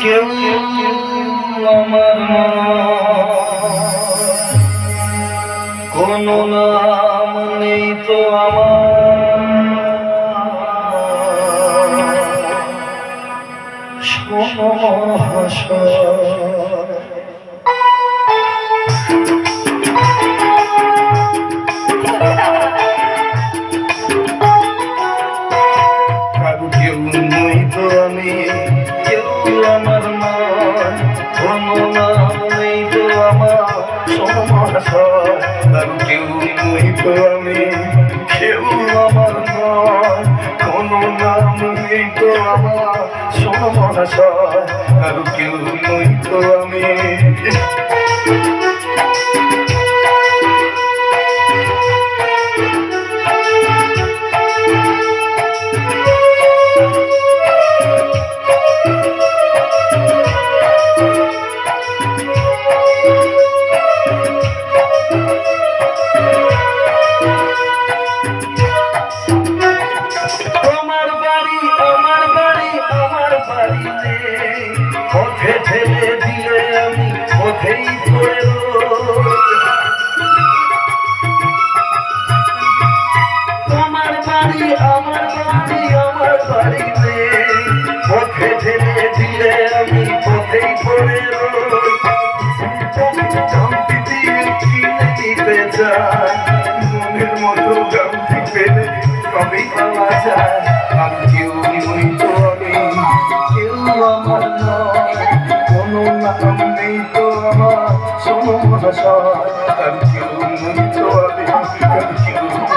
কেউ আমার কোনো নাম নেই তো আমার। শোনো হাসা কারু কোনো নাম নেই তো আমার সমস্যা কারু কেউ নই তো আমি কেউ আমার নয় কোনো নাম নেই তো আমার তো আমি পথে ঠেলে দিলে আমি পথেই পড়ে রই। বাড়ি, আমার বাড়ি, আমার বাড়িতে পথে ঠেলে দিলে আমি পথেই পড়ে মনের মতো গামতি পেলে সবই পাওয়া যায়। আর কেউ নই আমি, কেউ আমার নয়। নাই তো আমার সমুদ্র সন্তান কেউ মুড়ি চলে কেউ কেউ